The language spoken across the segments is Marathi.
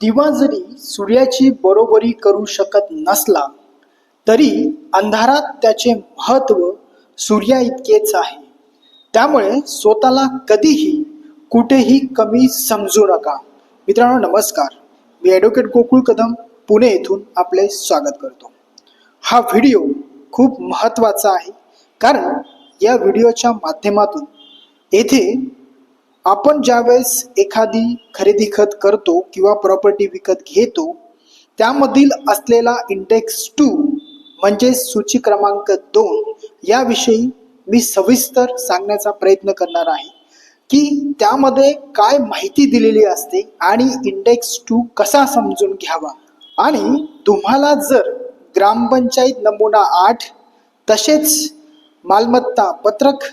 दिवा जरी सूर्याची बरोबरी करू शकत नसला तरी अंधारात त्याचे महत्त्व सूर्या इतकेच आहे. त्यामुळे स्वतःला कधीही कुठेही कमी समजू नका. मित्रांनो नमस्कार. मी ॲडव्होकेट गोकुळ कदम पुणे येथून आपले स्वागत करतो. हा व्हिडिओ खूप महत्त्वाचा आहे कारण या व्हिडिओच्या माध्यमातून येथे आपण ज्यावेळेस एखादी खरेदी खत करतो किंवा प्रॉपर्टी विकत घेतो त्यामधील असलेला इंडेक्स टू म्हणजे सूची क्रमांक दोन याविषयी मी सविस्तर सांगण्याचा प्रयत्न करणार आहे की त्यामध्ये काय माहिती दिलेली असते आणि इंडेक्स टू कसा समजून घ्यावा. आणि तुम्हाला जर ग्रामपंचायत नमुना आठ तसेच मालमत्ता पत्रक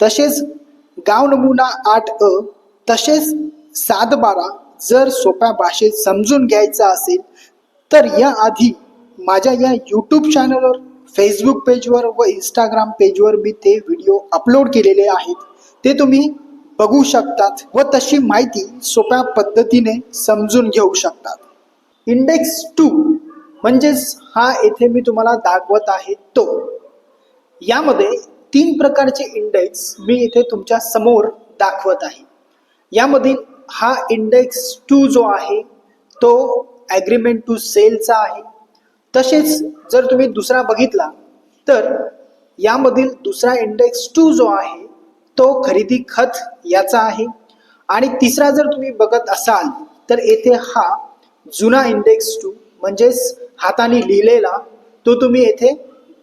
तसेच गाव नमुना आठ अ तसेच सात बारा जर सोप्या भाषेत समजून घ्यायचं असेल तर या आधी माझ्या या यूट्यूब चॅनलवर फेसबुक पेजवर व इंस्टाग्राम पेजवर मी ते व्हिडिओ अपलोड केलेले आहेत. ते तुम्ही बघू शकतात व तशी माहिती सोप्या पद्धतीने समजून घेऊ शकतात. इंडेक्स टू म्हणजेच हा येथे मी तुम्हाला दाखवत आहे तो. यामध्ये तीन प्रकारचे इंडेक्स मी इथे तुमच्यासमोर दाखवत आहे. यामधील हा इंडेक्स टू जो आहे तो ॲग्रीमेंट टू सेलचा आहे. तसेच जर तुम्ही दुसरा बघितला तर यामधील दुसरा इंडेक्स टू जो आहे तो खरेदी खत याचा आहे. आणि तिसरा जर तुम्ही बघत असाल तर येथे हा जुना इंडेक्स टू म्हणजेच हाताने लिहिलेला तो तुम्ही येथे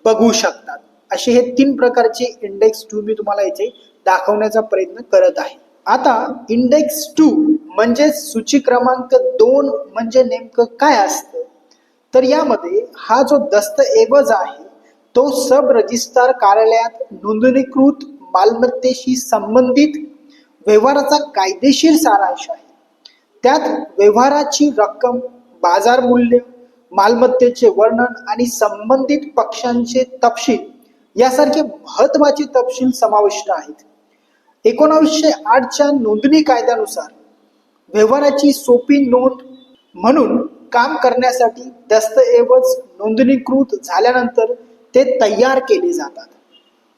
बघू शकतात. असे हे तीन प्रकारचे इंडेक्स टू मी तुम्हाला इथे दाखवण्याचा प्रयत्न करत आहे. आता इंडेक्स टू म्हणजे सूची क्रमांक दोन म्हणजे नेमकं काय असतं? तर यामध्ये हा जो दस्तऐवज आहे तो सब रजिस्ट्रार कार्यालयात नोंदणीकृत मालमत्तेशी संबंधित व्यवहाराचा कायदेशीर सारांश आहे. त्यात व्यवहाराची रक्कम बाजार मूल्य मालमत्तेचे वर्णन आणि संबंधित पक्षांचे तपशील यासारखे महत्त्वाचे तपशील समाविष्ट आहेत. एकोणावीसशे आठच्या नोंदणी कायद्यानुसार व्यवहाराची सोपी नोंद म्हणून काम करण्यासाठी दस्तऐवज नोंदणीकृत झाल्यानंतर ते तयार केले जातात.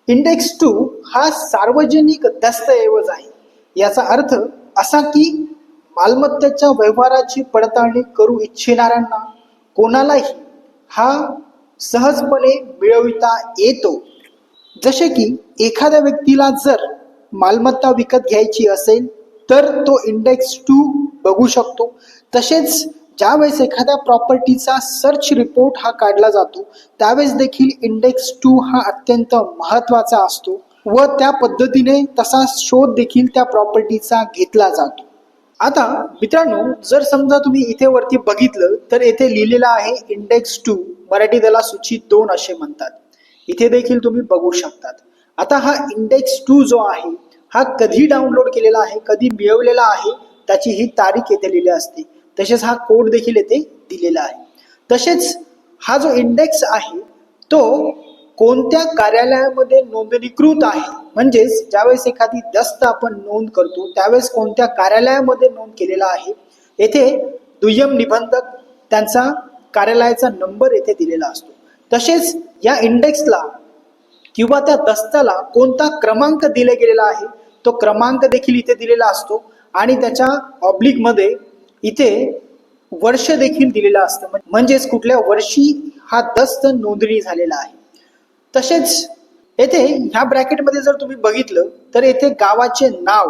इंडेक्स टू हा सार्वजनिक दस्तऐवज आहे. याचा अर्थ असा की मालमत्तेच्या व्यवहाराची पडताळणी करू इच्छिणाऱ्यांना कोणालाही हा सहजपणे मिळविता येतो. जसे की एखाद्या व्यक्तीला जर मालमत्ता विकत घ्यायची असेल तर तो इंडेक्स टू बघू शकतो. तसेच ज्यावेळेस एखाद्या प्रॉपर्टीचा सर्च रिपोर्ट हा काढला जातो त्यावेळेस देखील इंडेक्स टू हा अत्यंत महत्त्वाचा असतो व त्या पद्धतीने तसा शोध देखील त्या प्रॉपर्टीचा घेतला जातो. आता मित्रांनो जर समजा तुम्ही इथे वरती बघितलं तर येथे लिहिलेलं आहे इंडेक्स टू मराठी त्याला सूची दोन असे म्हणतात. इथे देखील तुम्ही बघू शकतात. आता हा इंडेक्स टू जो आहे हा कधी डाउनलोड केलेला आहे कधी मिळवलेला आहे त्याची ही तारीख येथे लिहिली असते. तसेच हा कोड देखील येथे दिलेला आहे. तसेच हा जो इंडेक्स आहे तो कोणत्या कार्यालयामध्ये नोंदणीकृत आहे? म्हणजेच ज्यावेळेस एखादी दस्त आपण नोंद करतो त्यावेळेस कोणत्या कार्यालयामध्ये नोंद केलेला आहे येथे दुय्यम निबंधक त्यांचा कार्यालयाचा नंबर येथे दिलेला असतो. तसेच या इंडेक्सला किंवा त्या दस्ताला कोणता क्रमांक दिला गेलेला आहे तो क्रमांक देखील इथे दिलेला असतो आणि त्याच्या ऑब्लिकमध्ये इथे वर्ष देखील दिलेलं असतं. म्हणजेच कुठल्या वर्षी हा दस्त नोंदणी झालेला आहे. तसेच येथे ह्या ब्रॅकेटमध्ये जर तुम्ही बघितलं तर येथे गावाचे नाव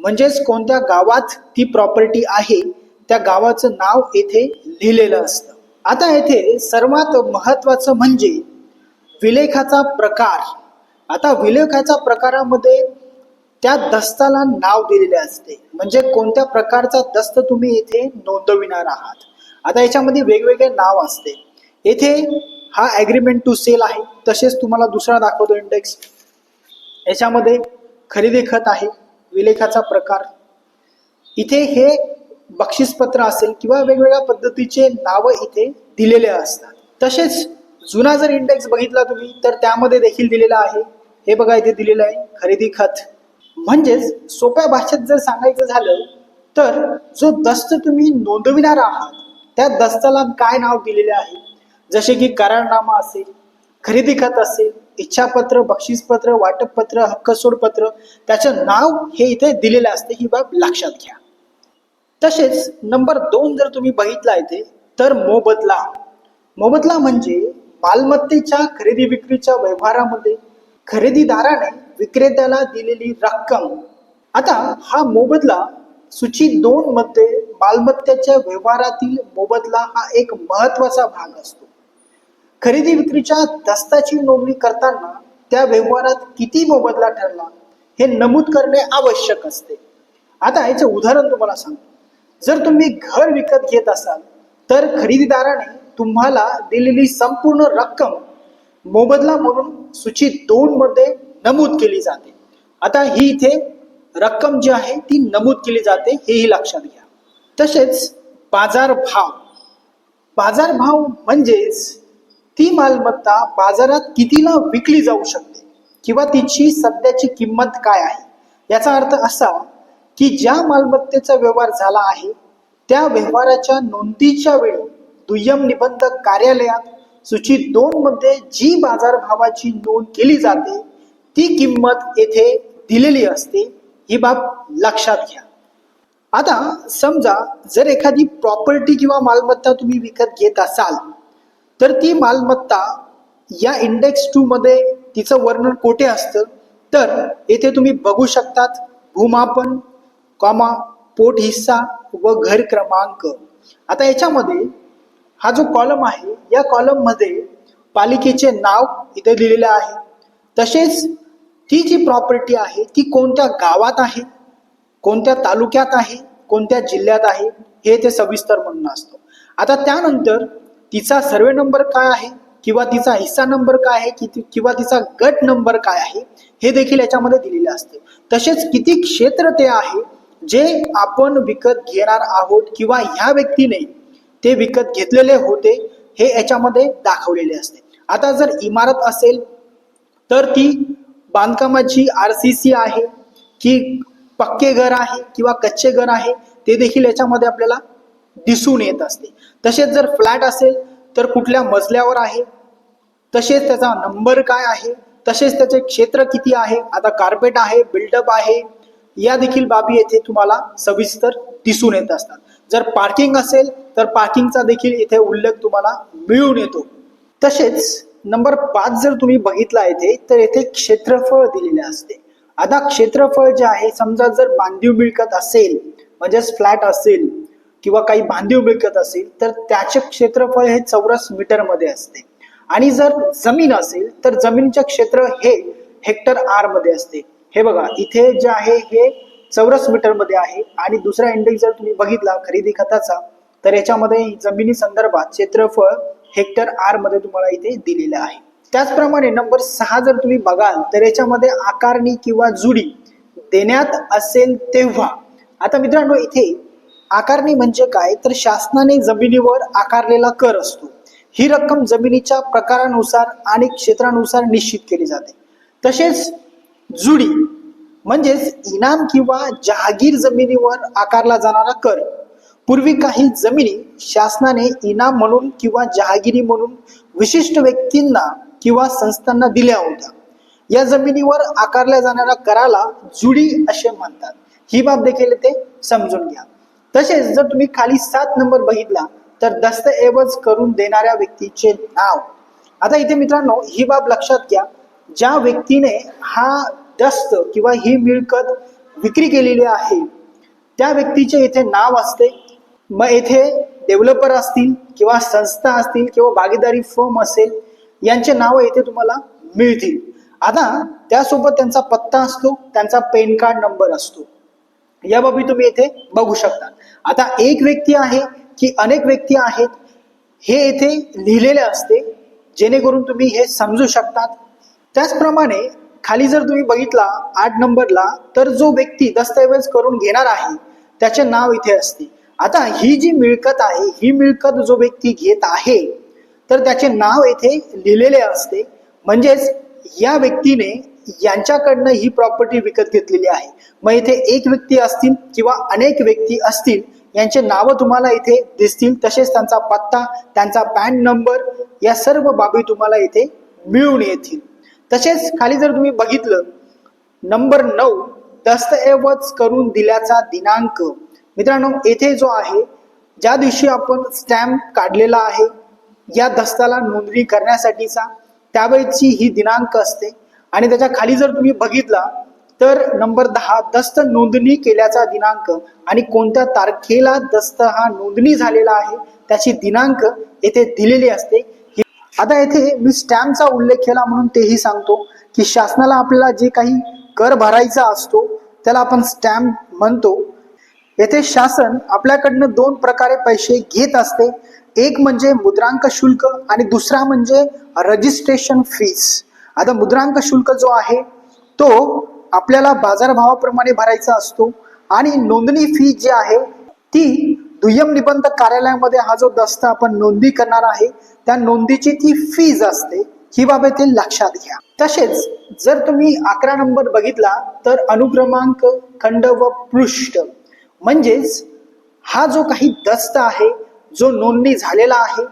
म्हणजेच कोणत्या गावात ती प्रॉपर्टी आहे त्या गावाचं नाव येथे लिहिलेलं असतं. आता येथे सर्वात महत्वाचं म्हणजे विलेखाचा प्रकार. आता विलेखाच्या प्रकारामध्ये त्या दस्ताला नाव दिलेले असते. म्हणजे कोणत्या प्रकारचा दस्त तुम्ही येथे नोंदविणार आहात. आता याच्यामध्ये वेगवेगळे नाव असते. येथे हा ॲग्रीमेंट टू सेल आहे. तसेच तुम्हाला दुसरा दाखवतो इंडेक्स याच्यामध्ये खरेदी खत आहे विलेखाचा प्रकार. इथे हे बक्षीसपत्र असेल किंवा वेगवेगळ्या पद्धतीचे नावं इथे दिलेले असतात. तसेच जुना जर इंडेक्स बघितला तुम्ही तर त्यामध्ये देखील दिलेला आहे. हे बघा इथे दिलेलं आहे खरेदी खत. म्हणजेच सोप्या भाषेत जर सांगायचं झालं तर जो दस्त तुम्ही नोंदविणार आहात त्या दस्ताला काय नाव दिलेले आहे? जसे की करारनामा असेल खरेदी खत असेल इच्छापत्र बक्षीसपत्र वाटपपत्र हक्कसोडपत्र त्याचं नाव हे इथे दिलेलं असते ही बाब लक्षात घ्या. तसेच नंबर दोन जर तुम्ही बघितला इथे तर मोबदला. मोबदला म्हणजे मालमत्तेच्या खरेदी विक्रीच्या व्यवहारामध्ये खरेदीदाराने विक्रेत्याला दिलेली रक्कम. आता हा मोबदला सूची दोन मध्ये मालमत्तेच्या व्यवहारातील मोबदला हा एक महत्त्वाचा भाग असतो. खरेदी विक्रीच्या दस्ताची नोंदणी करताना त्या व्यवहारात किती मोबदला ठरला हे नमूद करणे आवश्यक असते. आता याचं उदाहरण तुम्हाला सांगतो. जर तुम्ही घर विकत घेत असाल तर खरेदीदाराने तुम्हाला दिलेली संपूर्ण रक्कम मोबदला म्हणून सूची दोन मध्ये नमूद केली जाते. आता ही इथे रक्कम जी आहे ती नमूद केली जाते हेही लक्षात घ्या. तसेच बाजार भाव बाजार भाव म्हणजेच ती मालमत्ता बाजारात कितीला विकली जाऊ शकते? किंवा तिची सध्याची किंमत काय आहे? याचा अर्थ असा की ज्या मालमत्तेचा व्यवहार झाला आहे त्या व्यवहाराच्या नोंदीच्या वेळी दुय्यम निबंधक कार्यालयात सूची दोन मध्ये जी बाजारभावाची नोंद केली जाते ती किंमत येथे दिलेली असते. ही बाब लक्षात घ्या. आता समजा जर एखादी प्रॉपर्टी किंवा मालमत्ता तुम्ही विकत घेत असाल तर ती मालमत्ता या इंडेक्स टू मध्ये तिचं वर्णन कोठे असतं? तर येथे तुम्ही बघू शकतात भूमापन कॉमा पोट हिस्सा व घर क्रमांक. आता याच्यामध्ये हा जो कॉलम आहे या कॉलममध्ये पालिकेचे नाव इथे दिलेले आहे. तसेच ती जी प्रॉपर्टी आहे ती कोणत्या गावात आहे कोणत्या तालुक्यात आहे कोणत्या जिल्ह्यात आहे हे ते सविस्तर म्हणणं असतं. आता त्यानंतर तिचा सर्वे नंबर काय आहे? किंवा तिचा हिस्सा नंबर काय आहे? किती किंवा तिचा गट नंबर काय आहे? हे देखील याच्यामध्ये दिलेले असते. तसेच किती क्षेत्र ते आहे जे आपण विकत घेणार आहोत किंवा ह्या व्यक्तीने ते विकत घेतलेले होते हे याच्यामध्ये दाखवलेले असते. आता जर इमारत असेल तर ती बांधकामाची आर सी सी आहे की पक्के घर आहे किंवा कच्चे घर आहे ते देखील याच्यामध्ये आपल्याला दिसून येत असते. तसेच जर फ्लॅट असेल तर कुठल्या मजल्यावर आहे? तसेच त्याचा नंबर काय आहे? तसेच त्याचे क्षेत्र किती आहे? आता कार्पेट आहे बिल्डअप आहे या देखील बाबी येथे तुम्हाला सविस्तर दिसून येत असतात. जर पार्किंग असेल तर पार्किंगचा देखील इथे उल्लेख तुम्हाला मिळून येतो. तसेच नंबर पाच जर तुम्ही बघितला येथे तर येथे क्षेत्रफळ दिलेले असते. आता क्षेत्रफळ जे आहे समजा जर बांधीव मिळकत असेल म्हणजेच फ्लॅट असेल किंवा काही बांधीव मिळकत असेल तर त्याचे क्षेत्रफळ हे चौरस मीटरमध्ये असते. आणि जर जमीन असेल तर जमीनचे क्षेत्र हे हेक्टर आरमध्ये असते. हे बघा इथे जे आहे हे चौरस मीटरमध्ये आहे. आणि दुसरा इंडेक्स जर तुम्ही बघितला खरेदी खताचा तर याच्यामध्ये जमिनी संदर्भात क्षेत्रफळ हेक्टर आरमध्ये तुम्हाला इथे दिलेलं आहे. त्याचप्रमाणे नंबर सहा जर तुम्ही बघाल तर याच्यामध्ये आकारणी किंवा जुडी देण्यात असेल तेव्हा. आता मित्रांनो इथे आकारणी म्हणजे काय? तर शासनाने जमिनीवर आकारलेला कर असतो. ही रक्कम जमिनीच्या प्रकारानुसार आणि क्षेत्रानुसार निश्चित केली जाते. तसेच जुडी म्हणजेच इनाम किंवा जहागीर जमिनीवर आकारला जाणारा कर. पूर्वी काही जमिनी शासनाने इनाम म्हणून किंवा जहागिरी म्हणून विशिष्ट व्यक्तींना किंवा संस्थांना दिल्या होत्या. या जमिनीवर आकारल्या जाणाऱ्या कराला जुडी असे म्हणतात. ही बाब देखील ते समजून घ्या. तसेच जर तुम्ही खाली सात नंबर बघितला तर दस्तऐवज करून देणाऱ्या व्यक्तीचे नाव. आता इथे मित्रांनो ही बाब लक्षात घ्या. ज्या व्यक्तीने हा दस्त किंवा ही मिळकत विक्री केलेली आहे त्या व्यक्तीचे इथे नाव असते. मग येथे डेव्हलपर असतील किंवा संस्था असतील किंवा भागीदारी फर्म असेल यांचे नाव येथे तुम्हाला मिळतील. आता त्यासोबत त्यांचा पत्ता असतो त्यांचा पेन कार्ड नंबर असतो. या बाबी तुम्ही येथे बघू शकता. आता एक व्यक्ती आहे की अनेक व्यक्ती आहेत हे येथे लिहिलेले असते जेणेकरून तुम्ही हे समजू शकतात. त्याचप्रमाणे खाली जर तुम्ही बघितला आठ नंबरला तर जो व्यक्ती दस्तऐवज करून घेणार आहे त्याचे नाव इथे असते. आता ही जी मिळकत आहे ही मिळकत जो व्यक्ती घेत आहे तर त्याचे नाव येथे लिहिलेले असते. म्हणजेच या व्यक्तीने यांच्याकडनं ही प्रॉपर्टी विकत घेतलेली आहे. मग इथे एक व्यक्ती असतील किंवा अनेक व्यक्ती असतील यांचे नावं तुम्हाला इथे दिसतील. तसेच त्यांचा पत्ता त्यांचा पॅन नंबर या सर्व बाबी तुम्हाला इथे मिळून येतील. तसेच खाली जर तुम्ही बघितलं नंबर नऊ दस्तऐवज करून दिल्याचा दिनांक. मित्रांनो येथे जो आहे ज्या दिवशी आपण स्टॅम्प काढलेला आहे या दस्ताला नोंदणी करण्यासाठीचा त्यावेळेची ही दिनांक असते. आणि त्याच्याखाली जर तुम्ही बघितला तर नंबर दहा दस्त नोंदणी केल्याचा दिनांक आणि कोणत्या तारखेला दस्त हा नोंदणी झालेला आहे त्याची दिनांक येथे दिलेली असते. आता येथे मी स्टॅम्पचा उल्लेख केला म्हणून तेही सांगतो की शासनाला आपल्याला जे काही कर भरायचा असतो त्याला आपण स्टॅम्प म्हणतो. येथे शासन आपल्याकडनं दोन प्रकारे पैसे घेत असते. एक म्हणजे मुद्रांक शुल्क आणि दुसरा म्हणजे रजिस्ट्रेशन फीस. आता मुद्रांक शुल्क जो आहे तो आपल्याला बाजारभावाप्रमाणे भरायचा असतो. आणि नोंदणी फी जी आहे ती दुय्यम निबंध कार्यालयामध्ये हा जो दस्त आपण नोंदणी करणार आहे त्या नोंदीची ती फीज असते. ही बाब येथे लक्षात घ्या. तसेच जर तुम्ही अकरा नंबर बघितला तर अनुक्रमांक खंड व पृष्ठ. म्हणजेच हा जो काही दस्त आहे जो नोंदणी झालेला आहे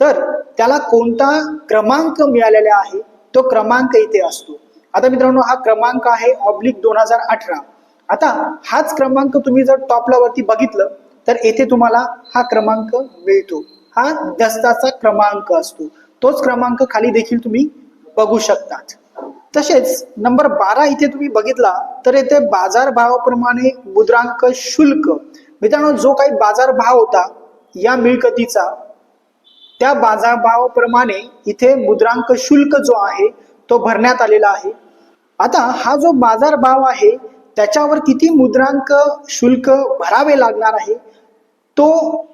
तर त्याला कोणता क्रमांक मिळालेला आहे तो क्रमांक इथे असतो. आता मित्रांनो हा क्रमांक आहे ऑब्लिक दोन हजार अठरा. आता हाच क्रमांक तुम्ही जर टॉपला वरती बघितलं तर येथे तुम्हाला हा क्रमांक मिळतो. हा दस्ताचा क्रमांक असतो. तोच क्रमांक खाली देखील तुम्ही बघू शकतात. तसेच नंबर बारा इथे तुम्ही बघितला तर येथे बाजारभावाप्रमाणे मुद्रांक शुल्क. मित्रांनो जो काही बाजारभाव होता या मिळकतीचा त्या बाजारभावाप्रमाणे इथे मुद्रांक शुल्क जो आहे तो भरण्यात आलेला आहे. आता हा जो बाजारभाव आहे त्याच्यावर किती मुद्रांक शुल्क भरावे लागणार आहे तो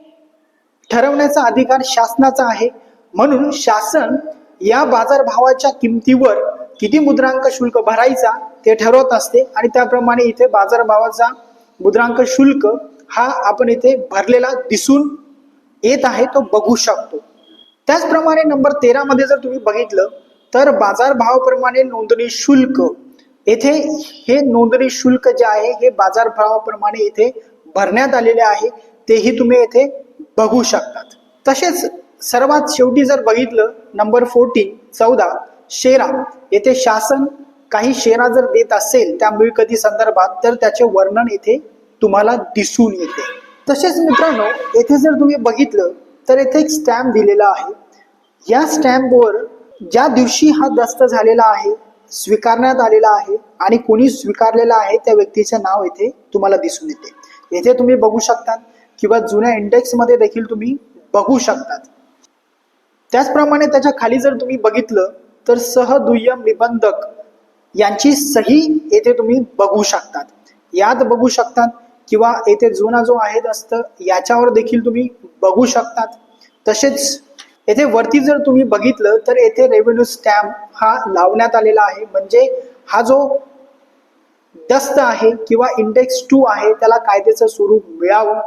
ठरवण्याचा अधिकार शासनाचा आहे. म्हणून शासन या बाजारभावाच्या किमतीवर किती मुद्रांक शुल्क भरायचा ते ठरवत असते आणि त्याप्रमाणे इथे बाजारभावाचा मुद्रांक शुल्क हा आपण इथे भरलेला दिसून येत आहे तो बघू शकतो. त्याचप्रमाणे नंबर तेरा मध्ये जर तुम्ही बघितलं तर बाजारभावाप्रमाणे नोंदणी शुल्क. येथे हे नोंदणी शुल्क जे आहे हे बाजारभावाप्रमाणे इथे भरण्यात आलेले आहे. तेही तुम्ही येथे बघू शकतात. तसेच सर्वात शेवटी जर बघितलं नंबर फोर्टीन चौदा शेरा. येथे शासन काही शेरा जर देत असेल त्या मिळकती संदर्भात तर त्याचे वर्णन येथे तुम्हाला दिसून येते. तसेच मित्रांनो येथे जर तुम्ही बघितलं तर येथे एक स्टॅम्प दिलेला आहे. या स्टॅम्पवर ज्या दिवशी हा दस्त झालेला आहे स्वीकारण्यात आलेला आहे आणि कोणी स्वीकारलेला आहे त्या व्यक्तीचे नाव येथे तुम्हाला दिसून येते. येथे तुम्ही बघू शकतात किंवा जुन्या इंडेक्समध्ये देखील तुम्ही बघू शकतात. त्याचप्रमाणे त्याच्याखाली जर तुम्ही बघितलं तर सहदुय्यम निबंधक यांची सही येथे तुम्ही बघू शकतात. यात बघू शकतात किंवा येथे जुना जो आहे दस्त याच्यावर देखील तुम्ही बघू शकतात. तसेच येथे वरती जर तुम्ही बघितलं तर येथे रेव्हेन्यू स्टॅम्प हा लावण्यात आलेला आहे. म्हणजे हा जो दस्त आहे किंवा इंडेक्स टू आहे त्याला कायद्याचं स्वरूप मिळावं.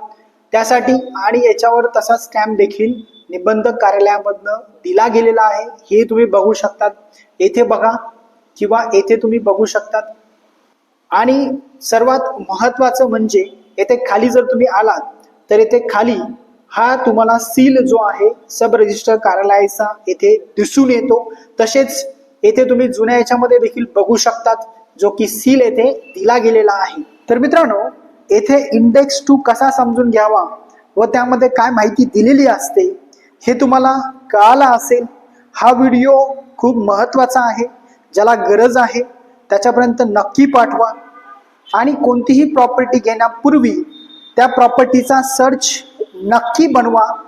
त्यासाठी आणि याच्यावर तसा स्टॅम्प देखील निबंधक कार्यालयामधनं दिला गेलेला आहे. हे तुम्ही बघू शकतात. येथे बघा किंवा येथे तुम्ही बघू शकतात. आणि सर्वात महत्वाचं म्हणजे येथे खाली जर तुम्ही आलात तर येथे खाली हा तुम्हाला सील जो आहे सब रजिस्टर कार्यालयाचा येथे दिसून येतो. तसेच येथे तुम्ही जुन्या याच्यामध्ये देखील बघू शकतात जो की सील येथे दिला गेलेला आहे. तर मित्रांनो येथे इंडेक्स टू कसा समजून घ्यावा व त्यामध्ये काय माहिती दिलेली असते हे तुम्हाला कळाला असेल. हा व्हिडिओ खूप महत्त्वाचा आहे ज्याला गरज आहे. त्याच्यापर्यंत नक्की पाठवा. आणि कोणतीही प्रॉपर्टी घेण्यापूर्वी त्या प्रॉपर्टीचा सर्च नक्की बनवा.